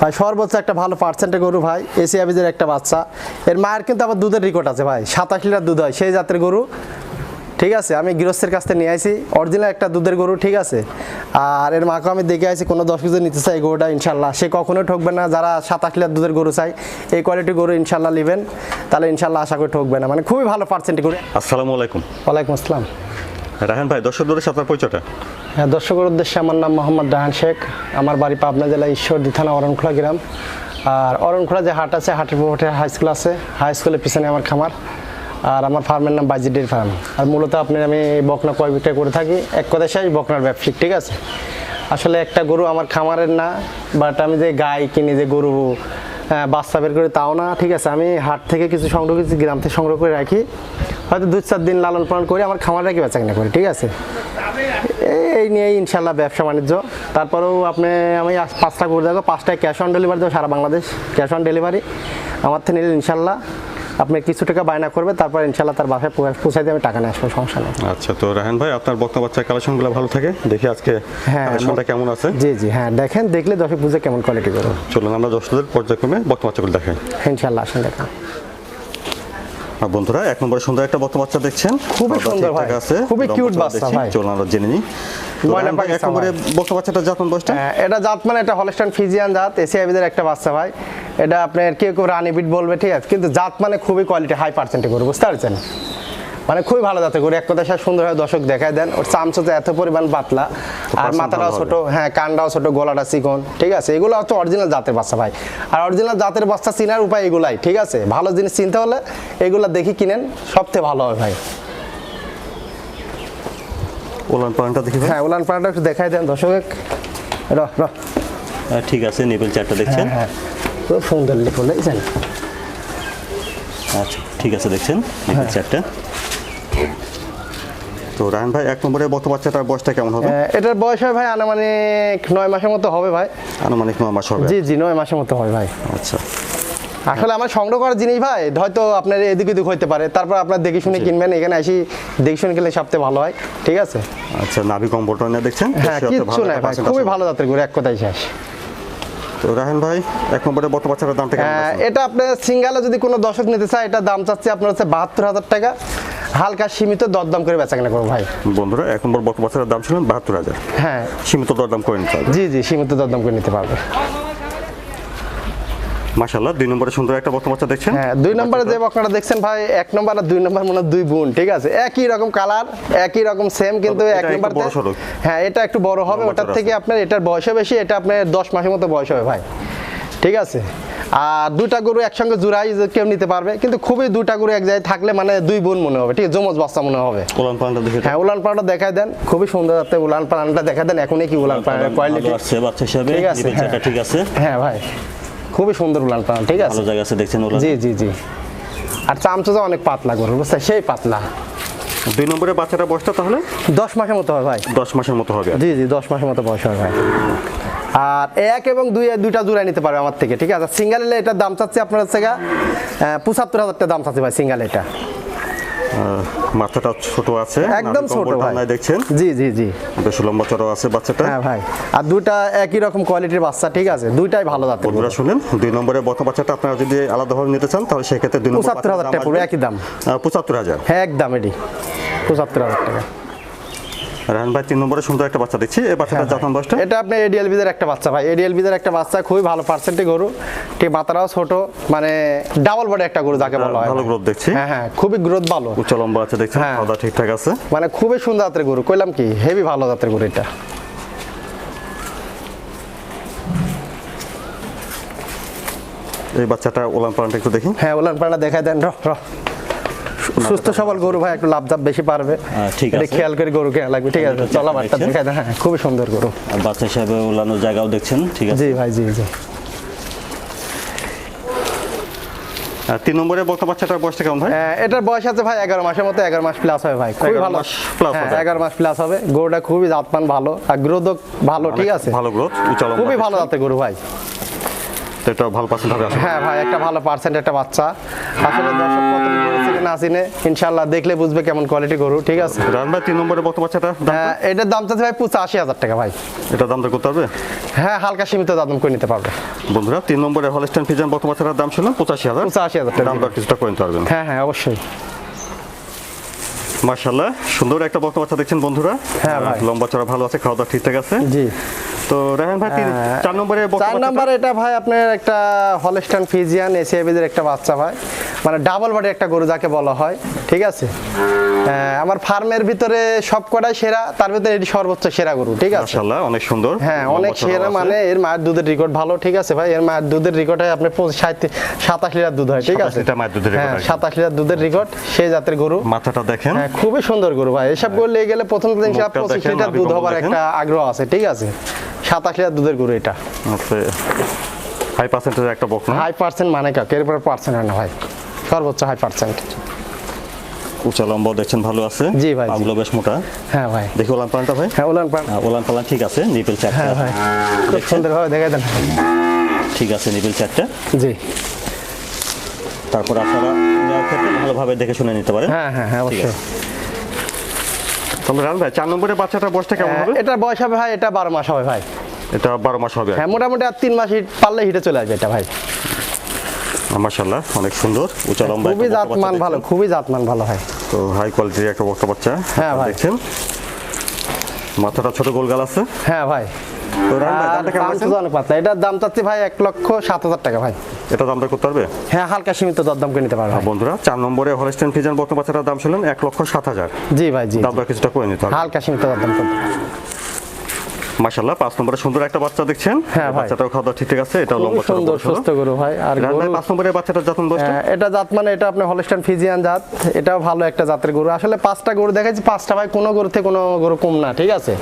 ভাই সর্বোচ্চ একটা ভালো পার্সেন্টের গরু ভাই এশিয়া বীজের একটা বাচ্চা। এর মায়ের কিন্তু আবার দুধের রেকর্ড আছে ভাই সাতাশ লিটার দুধ হয় সেই জাতের গরু। ঠিক আছে আমি গৃহস্থের কাছ থেকে নিয়ে আসি অরিজিনাল একটা দুধের গরু ঠিক আছে। আর এর মাকে আমি দেখে আসি কোনো দশ কেজি নিতে চাই গরুটা ইনশাল্লাহ। সে কখনোই ঠকবে না যারা সাতাশ লিটার দুধের গরু চাই এই কোয়ালিটির গরু ইনশাল্লাহ নেবেন। তাহলে ইনশাল্লাহ আশা করি ঠকবে না। মানে খুবই ভালো পার্সেন্টের গরু। আসসালামু আলাইকুম। ওয়ালাইকুম আসসালাম। রাহান ভাই দর্শক দূরে আপনার পরিচয়টা? হ্যাঁ দর্শকের উদ্দেশ্যে আমার নাম মোহাম্মদ রাহান শেখ। আমার বাড়ি পাবনা জেলা ঈশ্বরদী থানা অরণখোলা গ্রাম। আর অরণখোলা যে হাট আছে, হাটের পরে হাই স্কুল আছে, হাই স্কুলের পিছনে আমার খামার। আর আমার ফার্মের নাম বাইজি ডেয়ারি ফার্ম। আর মূলত আপনি, আমি বকনা কয় বিক্রয় করে থাকি। এক কথায় শেষ বকনার ব্যবসায়িক, ঠিক আছে? আসলে একটা গরু আমার খামারের না বাট আমি যে গাই কিনি, যে গরু বাচ্চা বের করে তাও না, ঠিক আছে? আমি হাট থেকে কিছু সংগ্রহ কিছু গ্রাম থেকে সংগ্রহ করে রাখি। হয়তো দু চার দিন লালন পালন করে আমার খামার রেখে বেচা কিনা করি ঠিক আছে? এই নিয়েই ইনশাল্লাহ ব্যবসা বাণিজ্য। তারপরেও আপনি আমি পাঁচটা করে দেবো পাঁচটায় ক্যাশ অন ডেলিভারি দেবো সারা বাংলাদেশ। ক্যাশ অন ডেলিভারি আমার থেকে নিলে ইনশাল্লাহ আপনি কিছু টাকা বায়না করবে তারপর ইনশাল্লাহ তার বাসায় পৌঁছাই দিয়ে আমি টাকা নিয়ে আসব সমস্যা নেই। আচ্ছা তো রাহান ভাই আপনার বক্তব্য বাচ্চার কালেকশনগুলো ভালো থাকে? দেখি আজকে হ্যাঁ, কেমন আছে? জি জি হ্যাঁ দেখেন দেখলে দশে বুঝে কেমন কোয়ালিটি করব চলুন আমরা দর্শকদের পর্যায়ক্রমে বক্তব্য বাচ্চাগুলো দেখাই। ইনশাল্লাহ আসেন দেখা বন্ধুরা এক নম্বরে সুন্দর একটা বর্তমান বাচ্চা দেখছেন। খুবই সুন্দর ভাই। আছে খুবই কিউট বাচ্চা ভাই। চলুন আমরা জেনে নিই। এক নম্বরে বর্তমান বাচ্চাটা বয়সটা? এটা জাত মানে এটা হলস্টাইন ফিজিয়ান জাত এসিআইবিদের একটা বাচ্চা ভাই। এটা আপনার কেউ কেউ রানি বিট বলবে ঠিক আছে? কিন্তু জাত মানে খুবই কোয়ালিটি হাই পার্সেন্টে করে বুঝতে পারছেন? মানে খুবই ভালো জাতের গরু। এক কথা সে সুন্দর হয় দর্শক দেখায় দেন। ওর চামচতে এত পরিমাণ পাতলা। আর মাথাটাও ছোট হ্যাঁ কানটাও ছোট গলাটা চিকন। ঠিক আছে? এগুলো হচ্ছে অরিজিনাল জাতের বাচ্চা ভাই। আর অরিজিনাল জাতের বাচ্চা চিনার উপায় এগুলাই ঠিক আছে? ভালো জিনিস চিনতে হলে এগুলো দেখি কিনেন। সবথেকে ভালো হয় ভাই। ওলান পালনটা দেখি হ্যাঁ উলান পাড়াটা একটু দেখাই দেন দর্শক। র র। ঠিক আছে নেবেল চারটা দেখছেন? হ্যাঁ হ্যাঁ। খুব সুন্দর লিখুন দেখছেন? আচ্ছা ঠিক আছে দেখছেন? নেবেল হ্যাঁ। চারটা। তো রাহান ভাই এক নম্বরে বক্তব্য বাচ্চাটার বয়সটা কেমন হবে? হ্যাঁ, এটার বয়স হয় ভাই আনুমানিক নয় মাসের মতো হবে ভাই। আনুমানিক নয় মাস হবে? জি জি নয় মাসের মতো হয় ভাই। আচ্ছা। আসলে আমার সংগ্রহ করার জিনিস ভাই হয়তো আপনার এদিক ওদিক হইতে পারে। তারপর আপনার দেখে শুনে কিনবেন এখানে আসি দেখে শুনে কিনলে সবথেকে ভালো হয় ঠিক আছে? আচ্ছা নাভি কম্বলটা নিয়ে দেখছেন? হ্যাঁ নাই ভাই খুবই ভালো জাতের গরু এক কথাই শেষ। তো রাহান ভাই এক নম্বরে বত বাচ্চাটার দামটা হ্যাঁ, এটা আপনার সিঙ্গালে যদি কোনো দর্শক নিতে চায় এটা দাম চাচ্ছে আপনার হচ্ছে বাহাত্তর হাজার টাকা। হালকা সীমিত দরদাম করে বেচা কেনা করব ভাই। বন্ধুরা এক নম্বর বত বাচ্চাটার দাম ছিল বাহাত্তর হাজার। হ্যাঁ। সীমিত দরদাম করে নিতে হবে। জি জি সীমিত দরদাম করে নিতে পারবে। মাশাল্লাহ দুই নম্বরে সুন্দর একটা বত বাচ্চা দেখছেন? হ্যাঁ দুই নম্বরে যে বকনাটা দেখছেন ভাই এক নম্বর আর দুই নম্বর মনে হয় দুই বোন ঠিক আছে? একই রকম কালার একই রকম সেম কিন্তু এক নম্বর হ্যাঁ এটা একটু বড় হবে ওটার থেকে আপনার এটার বয়সও বেশি এটা আপনার দশ মাসের মতো বয়স হবে ভাই। ঠিক আছে? আর দুটা গরু একসঙ্গে জোড়াই কেউ নিতে পারবে কিন্তু খুবই দুটা গরু এক জায়গায় থাকলে মানে দুই বোন মনে হবে ঠিক আছে? জমজ বাচ্চা মনে হবে। কোলান পালনটা দেখে হ্যাঁ উলান পাড়াটা দেখাই দেন। খুবই সুন্দর যাতে উলান পাড়াটা দেখা দেন এখনই কি উলান পাড়ার কোয়ালিটি আসছে বাচ্চা হিসাবে। ঠিক আছে, হ্যাঁ। ঠিক আছে। হ্যাঁ ভাই। খুবই সুন্দর উলান পাড়া ঠিক আছে? ভালো জায়গা আছে দেখছেন ওলা জি জি জি। আর চামচা অনেক পাতলা গরু বুঝছেন? সেই পাতলা। দুই নম্বরে বাচ্চাটা বয়সটা তাহলে? দশ মাসের মতো হয় ভাই। দশ মাসের মতো হবে। জি জি দশ মাসের মতো বয়স হয় ভাই। আর এক এবং দুই দুইটা জোড়া নিতে পারবে আমার থেকে ঠিক আছে? সিঙ্গেল এলে এটার দাম চাচ্ছে আপনার হচ্ছে পঁচাত্তর হাজার টাকা দাম চাচ্ছে ভাই সিঙ্গেল এটা। মাথাটা ছোট আছে একদম ছোট ভাই। দেখছেন? জি জি জি। বেশ লম্বা চড়াও আছে বাচ্চাটা। হ্যাঁ ভাই। আর দুইটা একই রকম কোয়ালিটির বাচ্চা ঠিক আছে? দুইটাই ভালো জাতের। বন্ধুরা শুনেন দুই নম্বরে বত বাচ্চাটা আপনারা যদি আলাদাভাবে নিতে চান তাহলে সেক্ষেত্রে দুই নম্বর পঁচাত্তর হাজার টাকা পড়বে একই দাম। পঁচাত্তর হাজার। হ্যাঁ একদম এটি। পঁচাত্তর হাজার টাকা। রাহান ভাই তিন নম্বরে সুন্দর একটা বাচ্চা দেখছি। এই বাচ্চাটার হ্যাঁ, যত্ন বয়সটা? এটা আপনি এডিএল বিদের একটা বাচ্চা ভাই। এডিএল বিদের একটা বাচ্চা খুবই ভালো পার্সেন্টে গরু। ঠিক মাথাটাও ছোট মানে ডাবল বডি একটা গরু যাকে বলা হয় ভালো গ্রোথ দেখছি। হ্যাঁ হ্যাঁ খুবই গ্রোথ ভালো। উচ্চ লম্বা আছে দেখছেন হ্যাঁ। খাওয়া ঠিকঠাক আছে। মানে খুবই সুন্দর জাতের গরু। কইলাম কি হেভি ভালো জাতের গরু এটা। এই বাচ্চাটা ওলান পালনটা একটু দেখি। হ্যাঁ ওলান পাড়া দেখাই দেন র র। সুস্থ সবল গরু ভাই একটু লাভ জাপ বেশি পারবে। ঠিক আছে। খেয়াল করে গরু কেনা লাগবে ঠিক আছে চলা বাট্টা? দেখাই দেন হ্যাঁ খুবই সুন্দর গরু। বাচ্চা হিসাবে ওলানোর জায়গাও দেখছেন ঠিক আছে? জি ভাই জি জি। তিন নম্বরে বক্তা বাচ্চাটার বয়সটা কেমন ভাই? হ্যাঁ, এটার বয়স আছে ভাই এগারো মাসের মতো এগারো মাস প্লাস হবে ভাই। খুবই ভালো। হ্যাঁ হবে। এগারো মাস প্লাস হবে। গরুটা খুবই জাতমান ভালো আর গ্রোদক ভালো ঠিক আছে? ভালো গ্রোথ খুবই ভালো জাতের গরু ভাই। তো এটা ভালো পার্সেন্ট হবে হ্যাঁ ভাই একটা ভালো পার্সেন্ট একটা বাচ্চা। আসলে দর্শক না চিনে ইনশাল্লাহ দেখলে বুঝবে কেমন কোয়ালিটি গরু ঠিক আছে? রান ভাই তিন নম্বরে বক্ত বাচ্চাটা দাম হ্যাঁ, এটার দাম চাচ্ছে ভাই পঁচাশি হাজার টাকা ভাই। এটা দাম করতে পারবে? হ্যাঁ হালকা সীমিত দাম করে নিতে পারবে। বন্ধুরা তিন নম্বরে হলস্টাইন ফিজান বক্ত বাচ্চাটার দাম ছিল পঁচাশি হাজার। পঁচাশি হাজার টাকা। দাম দর কিছুটা করে নিতে পারবেন। হ্যাঁ হ্যাঁ অবশ্যই। মার্শাল্লাহ সুন্দর একটা বক্ত বাচ্চা দেখছেন বন্ধুরা। হ্যাঁ, ভাই। লম্বা চড়া ভালো আছে খাওয়া দাওয়া ঠিকঠাক আছে। জি। তো রেহান ভাই হ্যাঁ। চার নম্বরে চার বাচ্চাটা- এটা ভাই আপনার একটা হলস্টান ফিজিয়ান এসিআইবিদের একটা বাচ্চা ভাই। মানে ডাবল বডি একটা গরু যাকে বলা হয় ঠিক আছে? আমার ফার্মের ভিতরে সব কটাই সেরা তার ভিতরে এটি সর্বোচ্চ সেরা গরু ঠিক আছে? অনেক সুন্দর। হ্যাঁ অনেক সেরা মানে এর মায়ের দুধের রেকর্ড ভালো ঠিক আছে ভাই? এর মায়ের দুধের রেকর্ড হয় ষাট সাতাশ লিটার দুধ হয় ঠিক আছে? লিটার মায়ের দুধের record হ্যাঁ আর কি। সাতাশ লিটার দুধের রেকর্ড সেই জাতের গরু। মাথাটা দেখেন। হ্যাঁ খুবই সুন্দর গরু ভাই। এসব গরু লেগে গেলে প্রথম দিন মুখটা পঁচিশ দেখেন, লিটার দুধ হবার একটা আগ্রহ আছে ঠিক আছে? সাতাশ লিটার দুধের গরু এটা। হাই পার্সেন্টেজ একটা বক না হাই পার্সেন্ট মানে কাকে? এরপরে পার্সেন্ট হয় না ভাই। সর্বোচ্চ হাই পার্সেন্ট উঁচা লম্বা দেখছেন ভালো আছে? জি ভাই। পাগুলো বেশ মোটা। হ্যাঁ ভাই। দেখি ওলান পালানটা ভাই। হ্যাঁ উলান পান আহ, ওলান পালান ঠিক আছে নিপেল চারটা হ্যাঁ ভাই খুব সুন্দরভাবে দেখে দেন। ঠিক আছে নিপেল চারটা জি। তারপর আপনারা নেওয়ার ক্ষেত্রে ভালোভাবে দেখে শুনে নিতে পারেন। হ্যাঁ হ্যাঁ হ্যাঁ অবশ্যই। তাহলে রান ভাই চার নম্বরে বাচ্চাটা বয়সটা কেমন হবে? এটার বয়স হবে ভাই এটা বারো মাস হবে ভাই। এটা বারো মাস হবে হ্যাঁ মোটামুটি আর তিন মাস হিট পারলে হিটে চলে আসবে এটা ভাই। মার্শাল্লাহ অনেক সুন্দর। উঁচা লম্বা খুবই জাতমান ভালো খুবই জাতমান ভালো হয়। তো হাই কোয়ালিটির একটা বক্তা বাচ্চা হ্যাঁ ভাই। দেখছেন? মাথাটা ছোট গোলগাল আছে। হ্যাঁ ভাই। দাম এটার দাম চাচ্ছি ভাই এক লক্ষ সাত হাজার টাকা ভাই। এটা দামটা করতে পারবে? হ্যাঁ হালকা সীমিত দরদাম করে নিতে পারবে ভাই। বন্ধুরা চার নম্বরে হলস্টেন ফিজান বক্তা বাচ্চাটার দাম ছিলেন এক লক্ষ সাত হাজার। জি ভাই জি দামটা কিছুটা করে নিতে হবে। হালকা সীমিত দরদাম করতে মাশাল্লাহ পাঁচ নম্বরে সুন্দর একটা বাচ্চা দেখছেন। হ্যাঁ। বাচ্চাটাও খাওয়া ঠিকঠাক আছে এটা লম্বা খুবই সুন্দর সুস্থ গরু ভাই আর পাঁচ দোষটা হ্যাঁ, এটা জাত মানে এটা হলস্টাইন ফিজিয়ান জাত এটাও ভালো একটা জাতের গরু। আসলে পাঁচটা গরু দেখাচ্ছি পাঁচটা ভাই কোনো গরু কম না ঠিক আছে?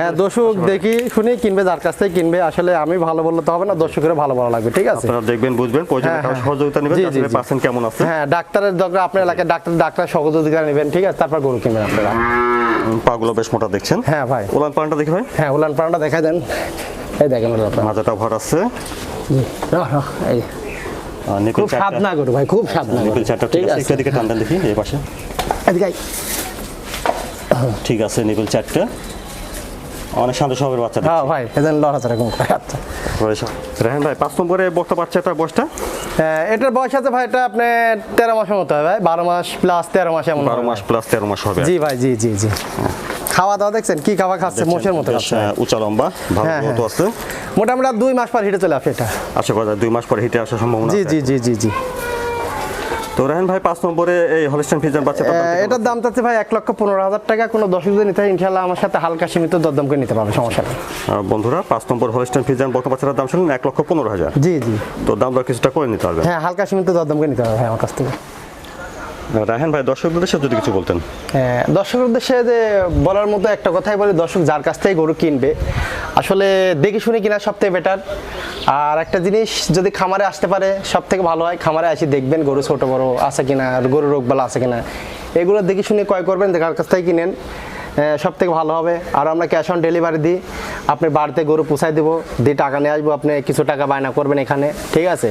হ্যাঁ দর্শক দেখি শুনি কিনবে যার কাছ থেকে কিনবে আসলে আমি ভালো বললে তো হবে না দর্শকের ভালো ভালো লাগবে ঠিক আছে? আপনারা দেখবেন বুঝবেন হ্যাঁ, হ্যাঁ। সহযোগিতা নেবেন জি, জি, আসলে পার্সেন্ট কেমন আছে? হ্যাঁ ডাক্তারের দরকার আপনার এলাকায় ডাক্তার ডাক্তার সহযোগিতা নেবেন ঠিক আছে? তারপর গরু কিনবেন আপনারা। পাগুলো বেশ মোটা দেখছেন। হ্যাঁ ভাই। ওলান পালনটা দেখি ভাই। হ্যাঁ উলান পালানটা দেখা দেন। এই দেখেন। মাজাটা ভর আছে। জি, রাহ, রাহ, এই। খুব স্বাদ না গরু ভাই খুব স্বাদ না নিকুল চারটা ঠিক আছে একটু টান দেখি এই পাশে। এদিকে ঠিক আছে নিকুল চারটা। অনেক শান্ত স্বভাবের বাচ্চা হ্যাঁ ভাই এদের লড়াচড়া কম করে আচ্ছা রয়েছে। রেহান ভাই পাঁচ নম্বরে বাচ্চাটার বয়সটা? হ্যাঁ, এটার বয়স আছে ভাই এটা আপনি তেরো মাসের মতো হয় ভাই। বারো মাস প্লাস তেরো মাস এমন বারো মাস প্লাস তেরো মাস হবে। জি ভাই জি জি জি। খাওয়া দাওয়া দেখছেন? কি খাওয়া খাচ্ছে? মোষের মতো উঁচা লম্বা ভালো হ্যাঁ, মতো আছে। মোটামুটি দুই মাস পর হিটে চলে আসে এটা। আশা করা যায় দুই মাস পর হিটে আসার সম্ভাবনা জি জি জি জি জি। তো রেহান ভাই পাঁচ নম্বরে এই হলিস্টান ফিজার কেমন এটার? দাম চাচ্ছে ভাই এক লক্ষ পনেরো হাজার টাকা। কোনো দর্শক যদি নিতে হয় ইনশাল্লাহ আমার সাথে হালকা সীমিত দরদাম করে নিতে পারবে সমস্যা নেই। বন্ধুরা পাঁচ নম্বর হলিস্টান ফিজার বক্তা বাচ্চাটার দাম শুনুন এক লক্ষ পনেরো হাজার। জি জি। তো দাম দর কিছুটা করে নিতে পারবেন হ্যাঁ হালকা সীমিত দরদাম করে নিতে পারবে ভাই আমার কাছ থেকে। রাহেন ভাই দর্শকদের উদ্দেশ্যে যদি কিছু বলতেন। হ্যাঁ, দর্শকের উদ্দেশ্যে যে বলার মতো একটা কথাই বলি দর্শক যার কাছ থেকে গরু কিনবে আসলে দেখে শুনে কিনা সব থেকে বেটার আর একটা জিনিস যদি খামারে আসতে পারে সব থেকে ভালো হয় খামারে আসি দেখবেন গরু ছোট বড় আছে কিনা আর গরু রোগবালা আছে কিনা। এগুলো দেখে শুনে ক্রয় করবেন যার কাছ থেকে কিনেন সব থেকে ভালো হবে। আর আমরা ক্যাশ অন ডেলিভারি দিই আপনি বাড়িতে গরু পুষাই দেবো দিয়ে টাকা নিয়ে আসব আপনি কিছু টাকা বায়না করবেন এখানে ঠিক আছে?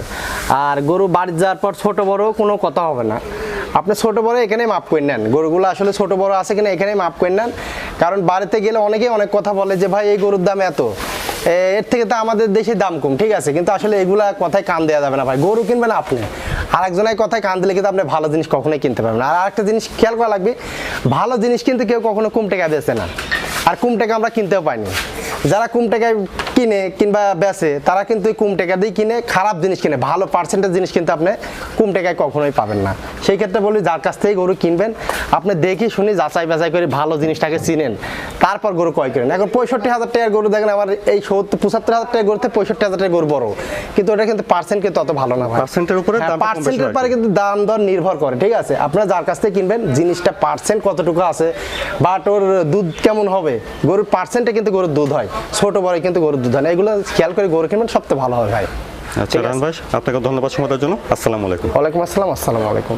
আর গরু বাড়ি যাওয়ার পর ছোট বড় কোনো কথা হবে না। আপনি ছোট বড় এখানে মাপ করে নেন। গরুগুলো আসলে ছোট বড় আছে কিনা এখানে মাপ করে নেন। কারণ বাড়িতে গেলে অনেকেই অনেক কথা বলে যে, ভাই, এই গরুর দাম এত। এর থেকে তো আমাদের দেশে দাম কম, ঠিক আছে? কিন্তু আসলে এগুলা কথায় কান দেওয়া যাবে না, ভাই। গরু কিনবেন আপনি। আর একজনের কথায় কান দিলে কিন্তু আপনি ভালো জিনিস কখনোই কিনতে পারবেন আর আরেকটা জিনিস খেয়াল করা লাগবে, ভালো জিনিস কিন্তু কেউ কখনো কম টাকা না। আর কম আমরা কিনতেও পাইনি। যারা কম টাকায় কিনে কিংবা বেচে তারা কিন্তু এই কম টাকা দিয়ে কিনে খারাপ জিনিস কিনে ভালো পার্সেন্টেজ জিনিস কিন্তু আপনি কম টাকায় কখনোই পাবেন না। সেই ক্ষেত্রে বলি যার কাছ থেকে গরু কিনবেন আপনি দেখি শুনি যাচাই বাছাই করে ভালো জিনিসটাকে চিনেন তারপর গরু ক্রয় করেন। এখন পঁয়ষট্টি হাজার টাকার গরু দেখেন আমার এই সত্তর পঁচাত্তর হাজার টাকার গরুতে পঁয়ষট্টি হাজার টাকার গরু বড়। কিন্তু ওটা কিন্তু পার্সেন্ট কিন্তু অত ভালো না পার্সেন্টের উপরে পার্সেন্টের হয়। পরে কিন্তু দাম দর নির্ভর করে ঠিক আছে? আপনারা যার কাছ থেকে কিনবেন জিনিসটা পার্সেন্ট কতটুকু আছে বাট ওর দুধ কেমন হবে গরুর পার্সেন্টে কিন্তু গরুর দুধ হয়। ছোট বড় কিন্তু গরুর দুধ হয় না। এগুলো খেয়াল করে গরু কিনবেন সবচেয়ে ভালো হয় ভাই। আচ্ছা রান ভাই আপনাকে ধন্যবাদ সময়ের জন্য। আসসালামু আলাইকুম। ওয়ালাইকুম আসসালাম আসসালামু আলাইকুম।